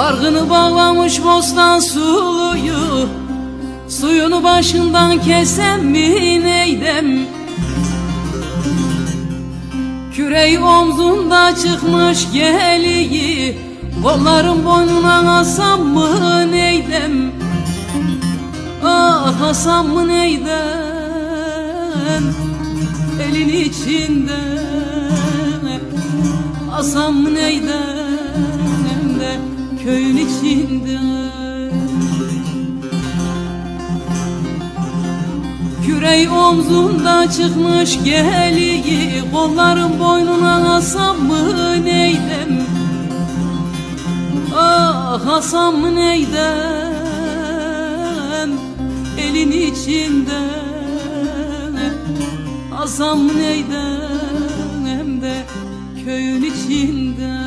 Hargını bağlamış bostan suluyu Suyunu başından kesen mi neydem Kürey omzunda çıkmış geliyi Kolların boynuna asam mı neydem Ah asam mı neydem Elin içinde Asam mı neydem de Köyün içinde Kürey omzunda çıkmış geliyi Kolların boynuna asam mı neydem Ah asam mı neydem Elin içinde Asam mı neydem de Köyün içinde